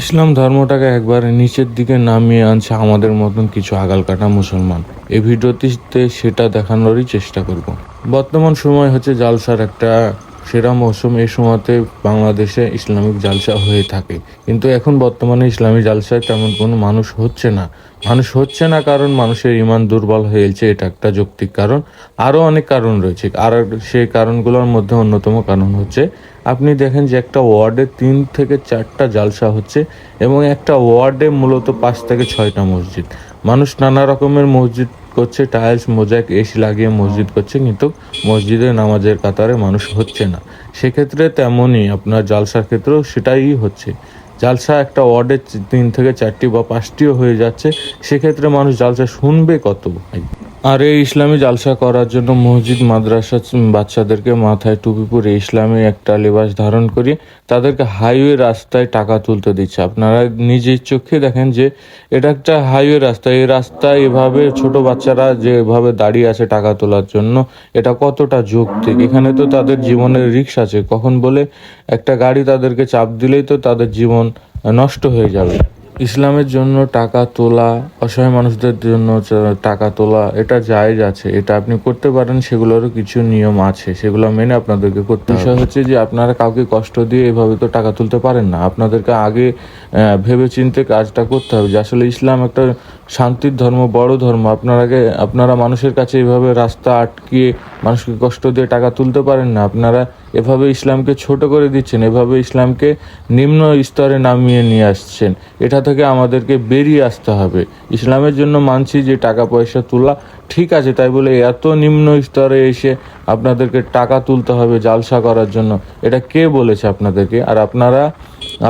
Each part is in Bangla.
ইসলাম ধর্মটাকে একবার নিচের দিকে নামিয়ে আনছে আমাদের মতন কিছু আগালকাটা মুসলমান। এই ভিডিওটিতে সেটা দেখানোরই চেষ্টা করব। বর্তমান সময় হচ্ছে জালসার একটা সেরা মৌসুম এই সময়তে বাংলাদেশে ইসলামিক জালসা হয়ে থাকে। কিন্তু এখন বর্তমানে ইসলামী জালসায় তেমন কোনো মানুষ হচ্ছে না। মানুষ হচ্ছে না কারণ মানুষের ইমান দুর্বল হয়েছে এটা একটা যৌক্তিক কারণ। আরও অনেক কারণ রয়েছে। আর সেই কারণগুলোর মধ্যে অন্যতম কারণ হচ্ছে, আপনি দেখেন যে একটা ওয়ার্ডে তিন থেকে চারটা জালসা হচ্ছে এবং একটা ওয়ার্ডে মূলত পাঁচ থেকে ছয়টা মসজিদ। মানুষ নানা রকমের মসজিদ করছে টাইলস মোজাইক এসি লাগিয়ে মসজিদ করছে কিন্তু মসজিদে নামাজের কাতারে মানুষ হচ্ছে না। সেক্ষেত্রে তেমনই আপনার জালসার ক্ষেত্রেও সেটাই হচ্ছে। জালসা একটা ওয়ার্ডে তিন থেকে চারটি বা পাঁচটিও হয়ে যাচ্ছে। সেক্ষেত্রে মানুষ জালসা শুনবে কত? আর এই ইসলামী জালসা করার জন্য মসজিদ, মাদ্রাসা বাচ্চাদেরকে মাথায় টুপি পরে ইসলামী একটা লেবাস ধারণ করিয়ে তাদেরকে হাইওয়ে রাস্তায় টাকা তুলতে দিচ্ছে। আপনারা নিজের চোখে দেখেন যে এটা একটা হাইওয়ে রাস্তা। এই রাস্তায় এভাবে ছোট বাচ্চারা যেভাবে দাঁড়িয়ে আছে টাকা তোলার জন্য, এটা কতটা যৌক্তিক? এখানে তো তাদের জীবনের রিক্স আছে। কখন বলে একটা গাড়ি তাদেরকে চাপ দিলেই তো তাদের জীবন নষ্ট হয়ে যাবে। ইসলামের জন্য টাকা তোলা, অসহায় মানুষদের জন্য টাকা তোলা, এটা জায়েজ আছে এটা আপনি করতে পারেন, সেগুলোরও কিছু নিয়ম আছে, সেগুলো মেনে আপনাদেরকে করতে বিষয় হচ্ছে যে আপনারা কাউকে কষ্ট দিয়ে এভাবে তো টাকা তুলতে পারেন না। আপনাদেরকে আগে ভেবে চিনতে কাজটা করতে হবে যে আসলে ইসলাম একটা শান্তির ধর্ম, বড় ধর্ম। আপনারাকে আপনারা মানুষের কাছে এভাবে রাস্তা আটকিয়ে মানুষকে কষ্ট দিয়ে টাকা তুলতে পারেন না। আপনারা এভাবে ইসলামকে ছোট করে দিচ্ছেন, এভাবে ইসলামকে নিম্ন স্তরে নামিয়ে নিয়ে আসছেন। এটা থেকে আমাদেরকে বেরিয়ে আসতে হবে। ইসলামের জন্য মানছি যে টাকা, পয়সা তোলা ঠিক আছে, তাই বলে এত নিম্ন স্তরে এসে আপনাদেরকে টাকা তুলতে হবে জালসা করার জন্য। এটা কে বলেছে আপনাদেরকে? আর আপনারা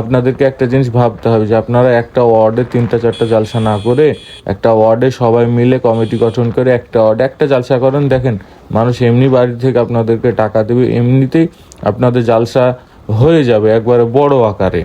আপনাদেরকে একটা জিনিস ভাবতে হবে যে আপনারা একটা ওয়ার্ডে তিনটা, চারটা জালসা না করে একটা ওয়ার্ডে সবাই মিলে কমিটি গঠন করে একটা ওয়ার্ডে একটা জালসা করেন। দেখেন, মানুষ এমনি বাড়ি থেকে আপনাদেরকে টাকা দেবে, এমনিতেই আপনাদের জালসা হয়ে যাবে একবারে বড় আকারে।